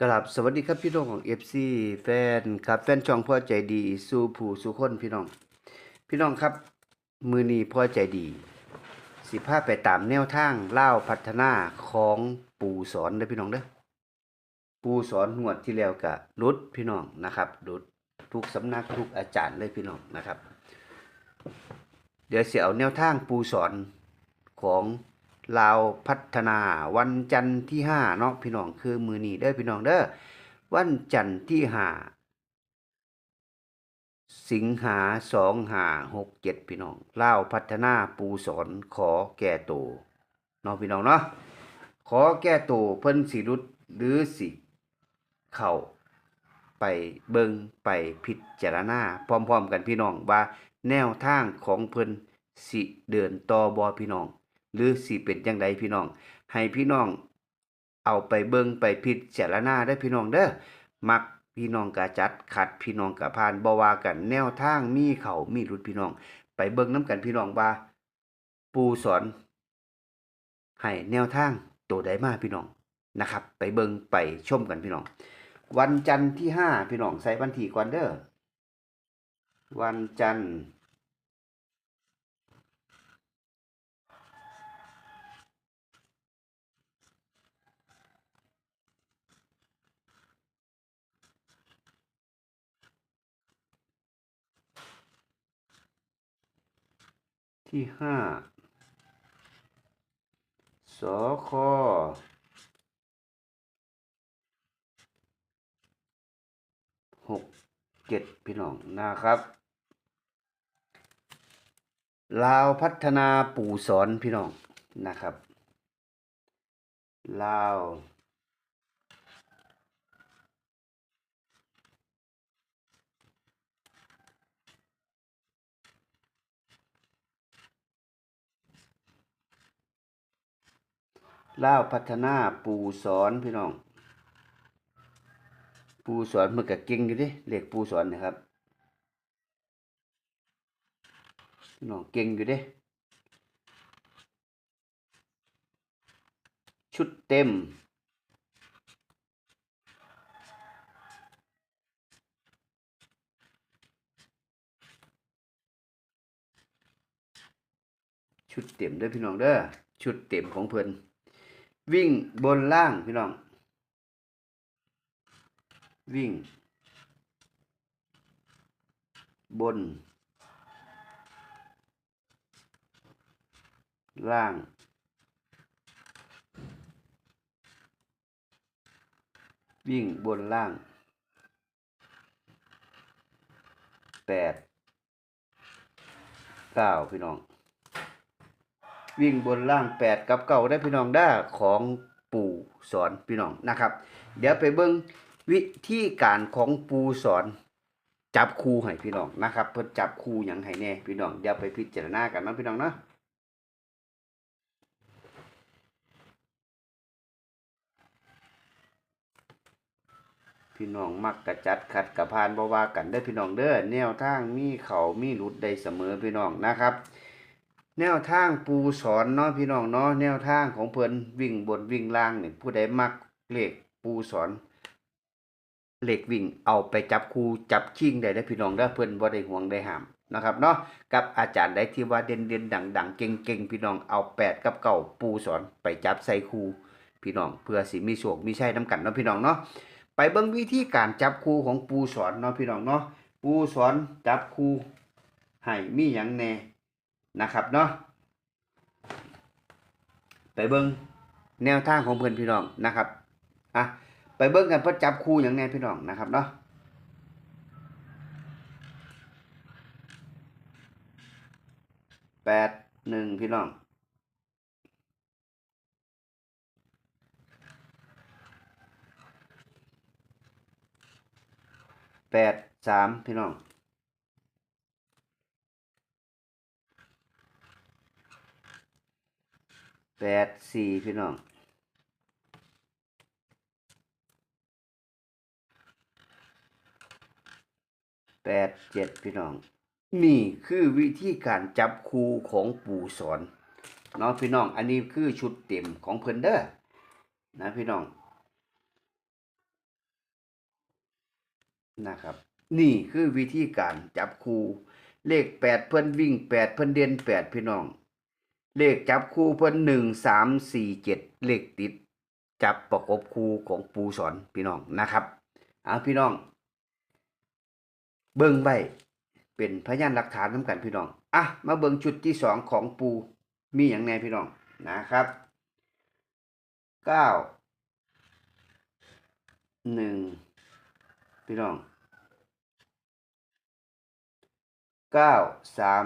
กราบสวัสดีครับพี่น้องของ FC แฟนครับแฟนช่องพ่อใจดีสู่ผู้สู่คนพี่น้อง พี่น้องครับ มือนีพ่อใจดี สิพาไปตามแนวทางเล่าพัฒนาของปู่สอนเด้อพี่น้องเด้อปู่สอนงวดที่แล้วกะรุดพี่น้องนะครับรุดทุกสำนักทุกอาจารย์เลยพี่น้องนะครับ เดี๋ยวเสียเอาแนวทางปู่สอนของ ลาวพัฒนาวันจันทร์ที่ห้าเนาะพี่น้องคือมือนี้เด้อพี่น้องเด้อวันจันทร์ที่ห้าสิงหาสองหาหกเจ็ดพี่น้องลาวพัฒนาปูสอนขอแก่โตวเนาะพี่น้องเนาะขอแก้โตวเพิ่นสิรุดหรือสิเข้าไปเบิงไปพิจารณาพร้อมๆกันพี่น้องว่าแนวทางของเพิ่นสิเดินต่อบอพี่น้อง หรือสิเป็นจังใดพี่น้อง ให้พี่น้อง เอาไปเบิ่งไปพิจารณาได้พี่น้องเด้อมักพี่น้องกะจัดขัดพี่น้องกะพานบว่ากันแนวทางมีเขามีรุดพี่น้อง ไปเบิ่งน้ำกันพี่น้องว่า ปูสอน ให้แนวทางตัวใดมาพี่น้องนะครับ ไปเบิ่งไปชมกันพี่น้อง วันจันทร์ที่ห้าพี่น้องใส่วันที่ก่อนเด้อวันจันทร์ ที่ห้าสคหกเจ็ดพี่น้องนะครับ ลาวพัฒนาปู่สอนพี่น้องนะครับ ลาว ล่าพัฒนาปูสอนพี่น้อง ปูสอนมันก็เก่งอยู่ดิเหลขปูสอนนะครับพี่น้องเก่งอยู่ดิชุดเต็ม ชุดเต็มเด้อพี่น้องเด้อชุดเต็มของเพิ่น วิ่งบนล่างพี่น้อง วิ่ง บน ล่าง วิ่งบนล่างแปดเก้าพี่น้อง วิ่งบนล่างแปดกับเก้าได้พี่น้องได้ของปู่สอนพี่น้องนะครับ เดี๋ยวไปเบิ่งวิธีการของปู่สอนจับคู่ให้พี่น้องนะครับ เพิ่นจับคู่หยังให้แน่พี่น้องเดี๋ยวไปพิจารณากันนะพี่น้องเนาะพี่น้องมักกระจัดขัดกระพานบ่ว่ากันได้พี่น้องเด้อแนวทางมีเขามีหลุดได้เสมอพี่น้องนะครับ แนวทางปูสอนเนาะพี่น้องเนาะแนวทางของเพิ่นวิ่งบนวิ่งล่างนี่ผู้ใดมักเลขปูสอนเหลขวิ่งเอาไปจับคูจับชิงได้เด้พี่น้องเด้เพิ่นบ่ได้ห่วงได้ห้ามนะครับเนาะกับอาจารย์ใดที่ว่าเด่นๆดังๆเก่งๆพี่น้องเอา8กับเก้าปูสอนไปจับใส่คูพี่น้องเพื่อสิมีโชคมีชัยนํกันเนาะพี่น้องเนาะไปเบิ่งวิธีการจับคูของปูสอนเนาะพี่น้องเนาะปูสอนจับคูให้มีหยังแน่ นะครับเนาะไปเบิ้งแนวทางของเพื่อนพี่น้องนะครับอะไปเบิ้งกันเพื่อจับคู่อย่างแน่พี่น้องนะครับเนาะแปดหนึ่งพี่น้องแปดสามพี่น้อง แปดสี่พี่น้องแปดเจ็ดพี่น้อง นี่คือวิธีการจับคู่ของปู่สอนเนาะพี่น้อง อันนี้คือชุดเต็มของเพิ่นเด้อนะพี่น้องนะครับ นี่คือวิธีการจับคู่เลขแปดเพิ่นวิ่งแปดเพิ่นเด่นแปดพี่น้อง เลขจับคู่เพิ่นหนึ่งสามสี่เจ็ดเลขติด จับประกบคู่ของปูสอนพี่น้องนะครับเอาพี่น้อง เบิ่งไว้เป็นพยานหลักฐานน้ำกันพี่น้องอะมาเบิ่งชุดที่สองของปูมีอย่างแน่พี่น้องนะครับเก้าหนึ่งพี่น้องเก้าสาม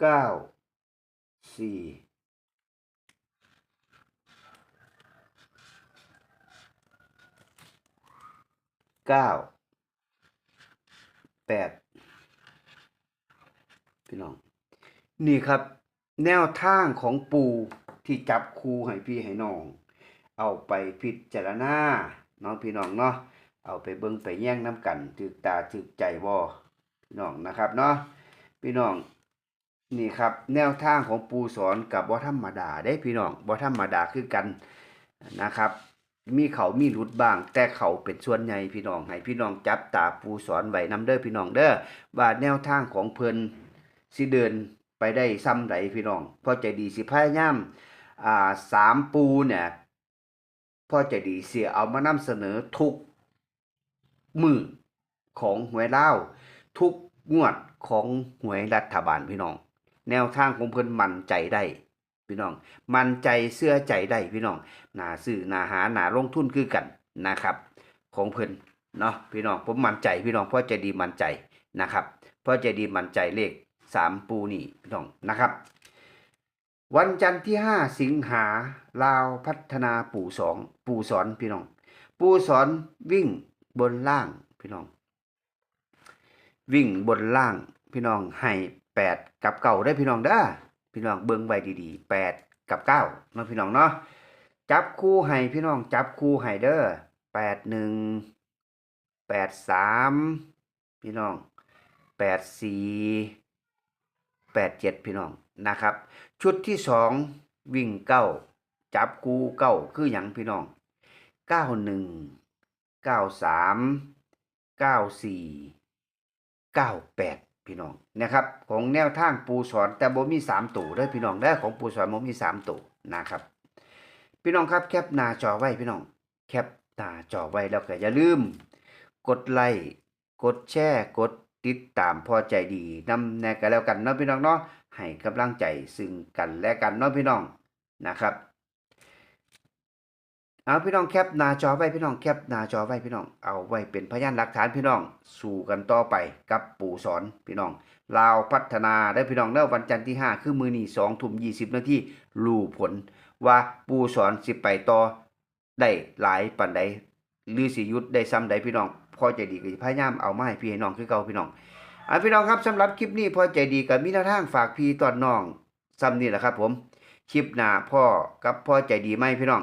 เก้าสี่เก้าแปดพี่น้อง นี่ครับ แนวทางของปูที่จับครูให้พี่ให้น้อง เอาไปพิจารณาน้องพี่น้องเนาะเอาไปเบิ่งไปแย่งน้ำกันถึกตาถึกใจบ่พี่น้องนะครับเนาะพี่น้อง นี่ครับแนวทางของปูสอนกับบ่ธรรมดาได้พี่น้องบ่ธรรมดาคือกันนะครับ มีเขามีหลุดบ้าง แต่เขาเป็นส่วนใหญ่พี่น้องให้พี่น้องจับตาปูสอนไว้นำเด้อพี่น้องเด้อว่าแนวทางของเพิ่นสิเดินไปได้ซ้ำใดพี่น้องพอใจดีสิพยายามอ่าสามปูเนี่ยพอใจดีเสียเอามานำเสนอทุกมือของหวยเล่าทุกงวดของหวยรัฐบาลพี่น้อง แนวทางของเพิ่นมั่นใจได้พี่น้อง มั่นใจเสื้อใจได้พี่น้องหนาซื้อหนาหาหนาลงทุนคือกันนะครับ ของเพิ่นเนาะพี่น้องผมมั่นใจพี่น้องเพราะใจดีมั่นใจนะครับเพราะใจดีมั่นใจเลขสามปูนี่พี่น้องนะครับ วันจันทร์ที่ห้าสิงหาลาวพัฒนาปู่สองปู่สอนพี่น้อง ปู่สอนวิ่งบนล่างพี่น้อง วิ่งบนล่างพี่น้องให้ แปดกับเก่าได้พี่น้องเด้อพี่น้องเบิ่งไว้ดีๆแปดกับเก้าเนาะพี่น้องเนาะจับคู่ให้พี่น้องจับคู่ให้เด้อแปดหนึ่งแปดสามพี่น้องแปดสี่แปดเจ็ดพี่น้องนะครับ ชุดที่สองวิ่งเก้าจับคู่เก้าคืออย่างพี่น้องเก้าหนึ่งเก้าสามเก้าสี่เก้าแปด พี่น้องนะครับของแนวทางปูสอนแต่บ่มีสามตัวเด้อพี่น้องเด้อของปูสอนบ่มีสามตัวนะครับ พี่น้องครับแคปหน้าจอไว้พี่น้อง แคปหน้าจอไว้แล้วก็อย่าลืม กดไลค์กดแชร์กดติดตามพอใจดีนำแนกันแล้วกันเนาะพี่น้องเนาะให้กำลังใจซึ่งกันและกันเนาะพี่น้องนะครับ เอาพี่น้องแคปหน้าจอไว้พี่น้องแคปหน้าจอไว้พี่น้องเอาไว้เป็นพยานหลักฐานพี่น้อง สู่กันต่อไปกับปู่สอนพี่น้องลาวพัฒนาได้พี่น้องเด้อวันจันทร์ที่ 5 คือมือนี้2ทุ่ม20นาทีรู้ผล ว่าปู่สอนสิไปต่อได้หลายปันใดหรือสิยุดได้ซ้ำใดพี่น้องพอใจดีก็สิพยายามเอามาให้พี่ให้น้องคือเก่าพี่น้องอะพี่น้องครับสำหรับคลิปนี้พอใจดีกับมีแนวทางฝากพี่ตอนน้องซ้ำนี่แหละครับ ผมคลิปหน้าพ่อกับพ่อใจดีไหมพี่น้อง